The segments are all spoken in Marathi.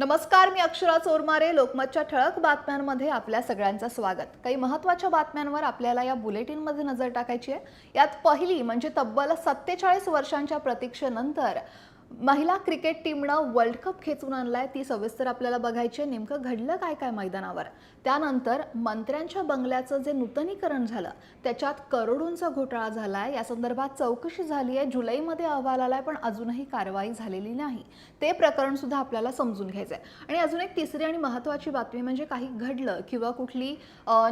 नमस्कार मी अक्षरा चोरमारे लोकमतच्या ठळक बातम्यांमध्ये आपल्या सगळ्यांचं स्वागत. काही महत्त्वाच्या बातम्यांवर आपल्याला या बुलेटिनमध्ये नजर टाकायची आहे. यात पहिली म्हणजे तब्बल सत्तेचाळीस वर्षांच्या प्रतीक्षेनंतर महिला क्रिकेट टीमनं वर्ल्ड कप खेचून आणलाय ती सविस्तर आपल्याला बघायची आहे. नेमकं घडलं काय काय मैदानावर? त्यानंतर मंत्र्यांच्या बंगल्याचं जे नूतनीकरण झालं त्याच्यात करोडोंचा घोटाळा झालाय. या संदर्भात चौकशी झाली आहे. जुलैमध्ये अहवाल आलाय पण अजूनही कारवाई झालेली नाही. ते प्रकरण सुद्धा आपल्याला समजून घ्यायचं आहे आणि अजून एक तिसरी आणि महत्त्वाची बातमी म्हणजे काही घडलं किंवा कुठली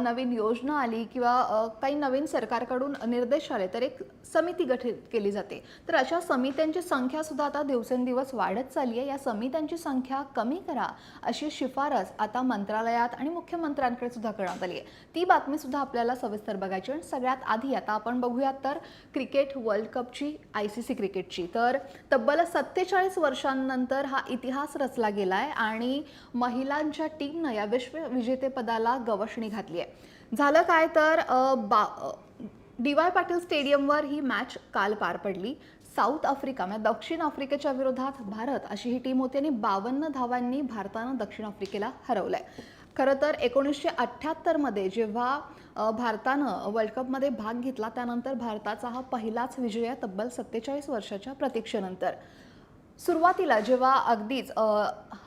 नवीन योजना आली किंवा काही नवीन सरकारकडून निर्देश आले तर एक समिती गठीत केली जाते. तर अशा समित्यांची संख्या सुद्धा आता दिवसेंदिवस वाढत चालली आहे. या समित्यांची संख्या कमी करा अशी शिफारस आता मंत्रालयात आणि मुख्यमंत्र्यांकडे सुद्धा करण्यात आली आहे. ती बातमी सुद्धा आपल्याला सविस्तर बघायची आणि सगळ्यात आधी आता आपण बघूयात तर क्रिकेट वर्ल्ड कपची आय सी सी क्रिकेटची. तर तब्बल सत्तेचाळीस वर्षांनंतर हा इतिहास रचला गेलाय आणि महिलांच्या टीमनं या विश्वविजेतेपदाला गवसणी घातली आहे. झालं काय तर बा डी वाय पाटील स्टेडियमवर ही मॅच काल पार पडली. साऊथ आफ्रिका म्हणजे दक्षिण आफ्रिकेच्या विरोधात भारत अशी ही टीम होती आणि बावन्न धावांनी भारतानं दक्षिण आफ्रिकेला हरवलंय. खरं तर एकोणीसशे अठ्ठ्याहत्तरमध्ये जेव्हा भारतानं वर्ल्ड कपमध्ये भाग घेतला त्यानंतर भारताचा हा पहिलाच विजय आहे तब्बल सत्तेचाळीस वर्षाच्या प्रतीक्षेनंतर. सुरुवातीला जेव्हा अगदीच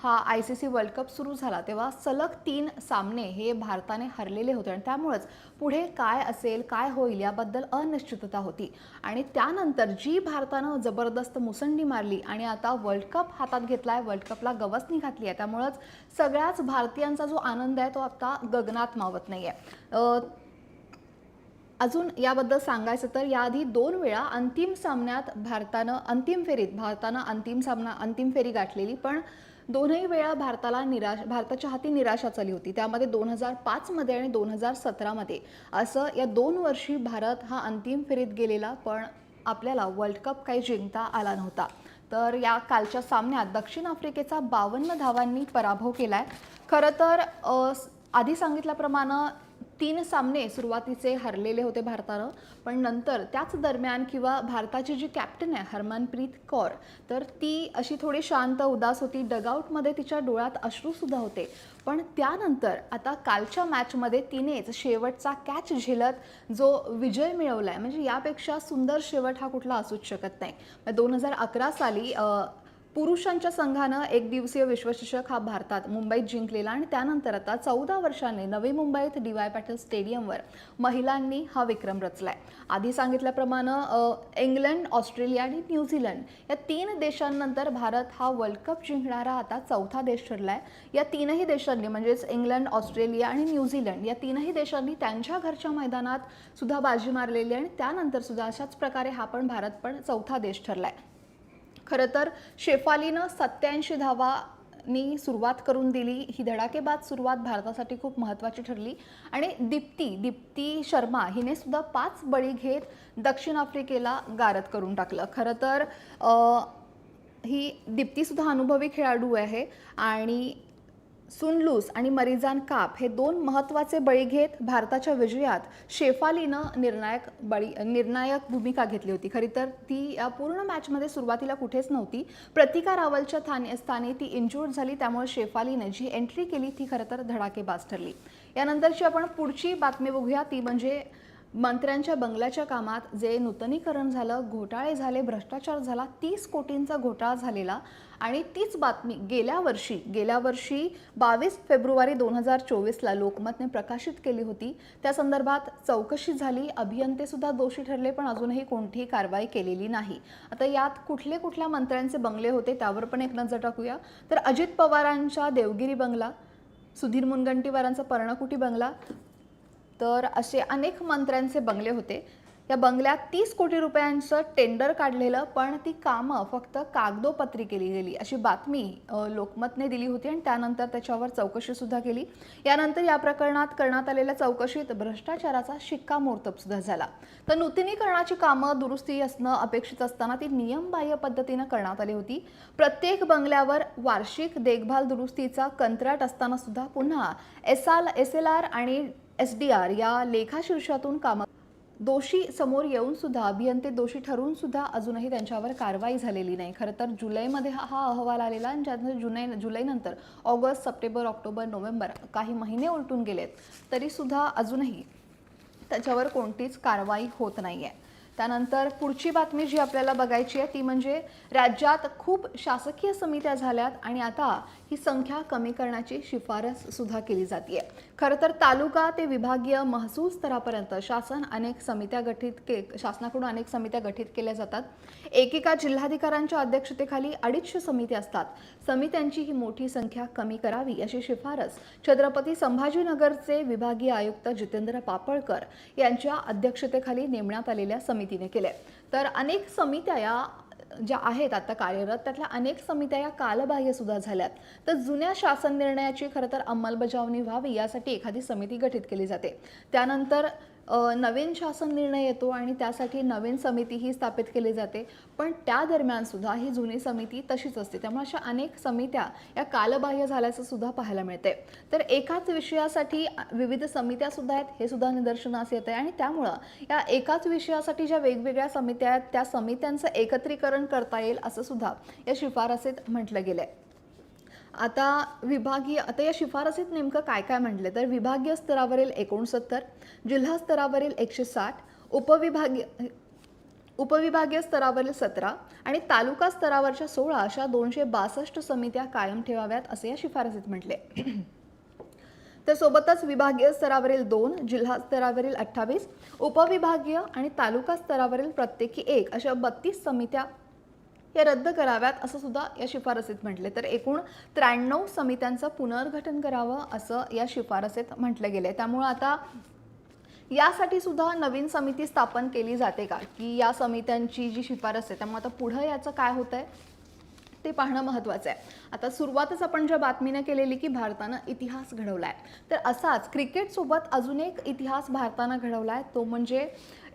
हा I C C world cup सुरू झाला तेव्हा सलग तीन सामने हे भारताने हरलेले होते आणि त्यामुळंच पुढे काय असेल काय होईल याबद्दल अनिश्चितता होती. आणि त्यानंतर जी भारतानं जबरदस्त मुसंडी मारली आणि आता वर्ल्ड कप हातात घेतला आहे वर्ल्ड कपला गवसणी घातली आहे त्यामुळंच सगळ्याच भारतीयांचा जो आनंद आहे तो आता गगनात मावत नाही आहे अजून याबद्दल सांगायचं तर याआधी दोन वेळा अंतिम सामन्यात भारतानं अंतिम फेरीत भारतानं अंतिम सामना अंतिम फेरी गाठलेली पण दोनही वेळा भारताला निराश भारताच्या हाती निराशाच झाली होती. त्यामध्ये दोन हजार पाचमध्ये आणि दोन हजार सतरामध्ये असं या दोन वर्षी भारत हा अंतिम फेरीत गेलेला पण आपल्याला वर्ल्ड कप काही जिंकता आला नव्हता. तर या कालच्या सामन्यात दक्षिण आफ्रिकेचा बावन्न धावांनी पराभव केला आहे खरं तर आधी सांगितल्याप्रमाणे तीन सामने सुरुवातीचे हरलेले होते भारतानं. पण नंतर त्याच दरम्यान किंवा भारताची जी कॅप्टन आहे हरमनप्रीत कौर तर ती अशी थोडी शांत उदास होती. डगआउटमध्ये तिच्या डोळ्यात अश्रूसुद्धा होते. पण त्यानंतर आता कालच्या मॅचमध्ये तिनेच शेवटचा कॅच झेलत जो विजय मिळवला आहे म्हणजे यापेक्षा सुंदर शेवट हा कुठला असूच शकत नाही. दोन हजार अकरा साली पुरुषांच्या संघानं एक दिवसीय विश्वचषक हा भारतात मुंबईत जिंकलेला आणि त्यानंतर आता चौदा वर्षांनी नवी मुंबईत डी वाय पाटील स्टेडियमवर महिलांनी हा विक्रम रचलाय. आधी सांगितल्याप्रमाणे इंग्लंड ऑस्ट्रेलिया आणि न्यूझीलंड या तीन देशांनंतर भारत हा वर्ल्ड कप जिंकणारा आता चौथा देश ठरलाय. या तीनही देशांनी म्हणजेच इंग्लंड ऑस्ट्रेलिया आणि न्यूझीलंड या तीनही देशांनी त्यांच्या घरच्या मैदानात सुद्धा बाजी मारलेली आहे आणि त्यानंतर सुद्धा अशाच प्रकारे हा पण भारत पण चौथा देश ठरलाय. खरं तर शेफालीनं सत्याऐंशी धावांनी सुरुवात करून दिली. ही धडाकेबाद सुरुवात भारतासाठी खूप महत्त्वाची ठरली. आणि दीप्ती दीप्ती शर्मा हिने सुद्धा पाच बळी घेत दक्षिण आफ्रिकेला गारद करून टाकलं. खरं तर ही दीप्तीसुद्धा अनुभवी खेळाडू आहे आणि सुनलूस आणि मरिजान काप हे दोन महत्त्वाचे बळी घेत भारताच्या विजयात शेफालीनं निर्णायक बळी निर्णायक भूमिका घेतली होती. खरी तर ती पूर्ण मॅचमध्ये सुरुवातीला कुठेच नव्हती. प्रतिका रावलच्या थाने स्थानी ती इंजुर्ड झाली त्यामुळे शेफालीने जी एंट्री केली ती खरं तर धडाकेबाज ठरली. यानंतरची आपण पुढची बातमी बघूया. ती म्हणजे मंत्र्यांच्या बंगल्याच्या कामात जे नूतनीकरण झालं घोटाळे झाले भ्रष्टाचार झाला तीस कोटींचा घोटाळा झालेला आणि तीच बातमी गेल्या वर्षी गेल्या वर्षी बावीस फेब्रुवारी दोन हजार चोवीसला लोकमतने प्रकाशित केली होती. त्या संदर्भात चौकशी झाली अभियंतेसुद्धा दोषी ठरले पण अजूनही कोणतीही कारवाई केलेली नाही. आता यात कुठले कुठल्या मंत्र्यांचे बंगले होते त्यावर पण एक नजर टाकूया. तर अजित पवारांच्या देवगिरी बंगला सुधीर मुनगंटीवारांचा पर्णकुटी बंगला तर असे अनेक मंत्र्यांचे बंगले होते. या बंगल्यात तीस कोटी रुपयांचं टेंडर काढलेलं पण ती कामं फक्त कागदोपत्री केली गेली. अशी बातमी लोकमतने दिली होती आणि त्यानंतर त्याच्यावर चौकशीसुद्धा केली. यानंतर या प्रकरणात करण्यात आलेल्या चौकशीत भ्रष्टाचाराचा शिक्कामोर्तबसुद्धा झाला. तर नूतनीकरणाची कामं दुरुस्ती असणं अपेक्षित असताना ती नियमबाह्य पद्धतीनं करण्यात आली होती. प्रत्येक बंगल्यावर वार्षिक देखभाल दुरुस्तीचा कंत्राट असताना सुद्धा पुन्हा S L S L R आणि एस डी आर या लेखाशीर्षातून कामा दोषी समोर येऊन सुद्धा अभियंते दोषी ठरून सुद्धा अजूनही त्यांच्यावर कारवाई झालेली नाही. खरं तर जुलैमध्ये हा हा अहवाल आलेला आणि ज्यानंतर जुलै जुलैनंतर ऑगस्ट सप्टेंबर ऑक्टोबर नोव्हेंबर काही महिने उलटून गेलेत तरीसुद्धा अजूनही त्याच्यावर कोणतीच कारवाई होत नाही आहे त्यानंतर पुढची बातमी जी आपल्याला बघायची आहे ती म्हणजे राज्यात खूप शासकीय समित्या झाल्यात आणि आता ही संख्या कमी करण्याची शिफारस सुद्धा केली जाते खरं तर तालुका ते विभागीय महसूल स्तरापर्यंत शासन अनेक समित्या गठीत के शासनाकडून अनेक समित्या गठीत केल्या जातात. एकेका जिल्हाधिकाऱ्यांच्या अध्यक्षतेखाली अडीचशे समित्या असतात. समित्यांची ही मोठी संख्या कमी करावी अशी शिफारस छत्रपती संभाजीनगरचे विभागीय आयुक्त जितेंद्र पापळकर यांच्या अध्यक्षतेखाली नेमण्यात आलेल्या समितीने केले. तर अनेक समित्या या ज्या आहेत आता कार्यरत त्यातल्या अनेक समित्या या कालबाह्य सुद्धा झाल्यात. तर जुन्या शासन निर्णयाची खरं तर अंमलबजावणी व्हावी यासाठी एखादी समिती गठीत केली जाते. त्यानंतर नवीन शासन निर्णय येतो आणि त्यासाठी नवीन समितीही स्थापित केली जाते. पण त्या दरम्यान सुद्धा ही जुनी समिती तशीच असते. त्यामुळे अशा अनेक समित्या या कालबाह्य झाल्याचं सुद्धा पाहायला मिळते. तर एकाच विषयासाठी विविध समित्या सुद्धा आहेत हे सुद्धा निदर्शनास येत आहे आणि त्यामुळं या एकाच विषयासाठी ज्या वेगवेगळ्या समित्या आहेत त्या समित्यांचं एकत्रीकरण करता येईल असं सुद्धा या शिफारसीत म्हटलं गेलं आहे आता विभागीय आता या शिफारसीत नेमकं काय काय म्हटले? तर विभागीय स्तरावरील एकोणसत्तर जिल्हा स्तरावरील एकशे साठ उपविभागीय उपविभागीय स्तरावरील सतरा आणि तालुका स्तरावरच्या सोळा अशा दोनशे बासष्ट समित्या कायम ठेवाव्यात असे या शिफारसीत म्हटले तर सोबतच विभागीय स्तरावरील दोन जिल्हा स्तरावरील अठ्ठावीस उपविभागीय आणि तालुका स्तरावरील प्रत्येकी एक अशा बत्तीस समित्या या रद्द कराव्यात असं सुद्धा या शिफारसीत म्हटले. तर एकूण त्र्याण्णव समित्यांचं पुनर्गठन करावं असं या शिफारसीत म्हटलं गेलं आहे त्यामुळं आता यासाठी सुद्धा नवीन समिती स्थापन केली जाते का? की या समित्यांची जी शिफारस आहे त्यामुळे आता पुढं याचं काय होतं आहे ते पाहणं महत्त्वाचं आहे. आता सुरुवातच आपण ज्या बातमीनं केलेली की भारतानं इतिहास घडवला आहे तर असाच क्रिकेटसोबत अजून एक इतिहास भारतानं घडवला आहे तो म्हणजे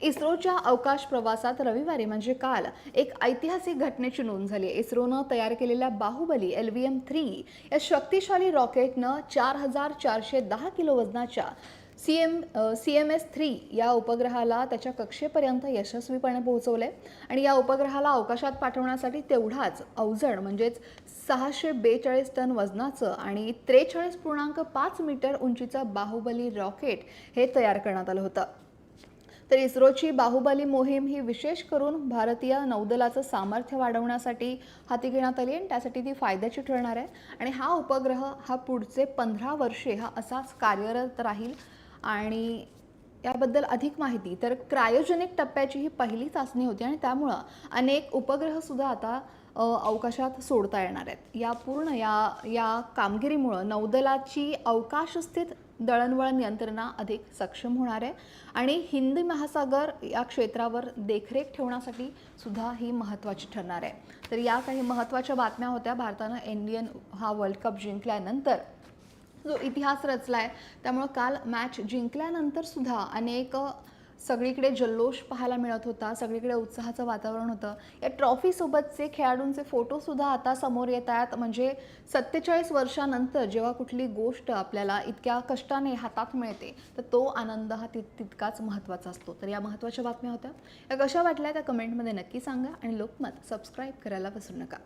इस्रोच्या अवकाश प्रवासात रविवारी म्हणजे काल एक ऐतिहासिक घटनेची नोंद झाली. इस्रोनं तयार केलेल्या Bahubali L V M three या शक्तिशाली रॉकेटनं चार हजार चारशे दहा किलो वजनाच्या C M C M S three या उपग्रहाला त्याच्या कक्षेपर्यंत यशस्वीपणे पोहोचवले आणि या उपग्रहाला अवकाशात पाठवण्यासाठी तेवढाच अवजड म्हणजेच सहाशे बेचाळीस टन वजनाचं आणि त्रेचाळीस पूर्णांक पाच मीटर उंचीचं बाहुबली रॉकेट हे तयार करण्यात आलं होतं. तर इस्रोची बाहुबली मोहीम ही विशेष करून भारतीय नौदलाचं सामर्थ्य वाढवण्यासाठी हाती घेण्यात आली आणि त्यासाठी ती फायद्याची ठरणार आहे. आणि हा उपग्रह हा पुढचे पंधरा वर्षे हा असाच कार्यरत राहील. आणि याबद्दल अधिक माहिती. तर क्रायोजेनिक टप्प्याची ही पहिली चाचणी होती आणि त्यामुळं अनेक उपग्रहसुद्धा आता अवकाशात सोडता येणार आहेत. या पूर्ण या या कामगिरीमुळं नौदलाची अवकाशस्थित दळणवळण यंत्रणा अधिक सक्षम होणार आहे आणि हिंदी महासागर या क्षेत्रावर देखरेख ठेवण्यासाठी सुद्धा ही महत्त्वाची ठरणार आहे. तर या काही महत्त्वाच्या बातम्या होत्या. भारतानं इंडियन हा वर्ल्ड कप जिंकल्यानंतर जो इतिहास रचला आहे त्यामुळं काल मॅच जिंकल्यानंतर सुद्धा अनेक सगळीकडे जल्लोष पाहायला मिळत होता सगळीकडे उत्साहाचं वातावरण होतं. या ट्रॉफीसोबतचे खेळाडूंचे फोटोसुद्धा आता समोर येत आहेत. म्हणजे सत्तेचाळीस वर्षानंतर जेव्हा कुठली गोष्ट आपल्याला इतक्या कष्टाने हातात मिळते तर तो आनंद हा तित तितकाच महत्त्वाचा असतो. तर या महत्त्वाच्या बातम्या होत्या. या कशा वाटल्या त्या कमेंटमध्ये नक्की सांगा आणि लोकमत सबस्क्राईब करायला विसरू नका.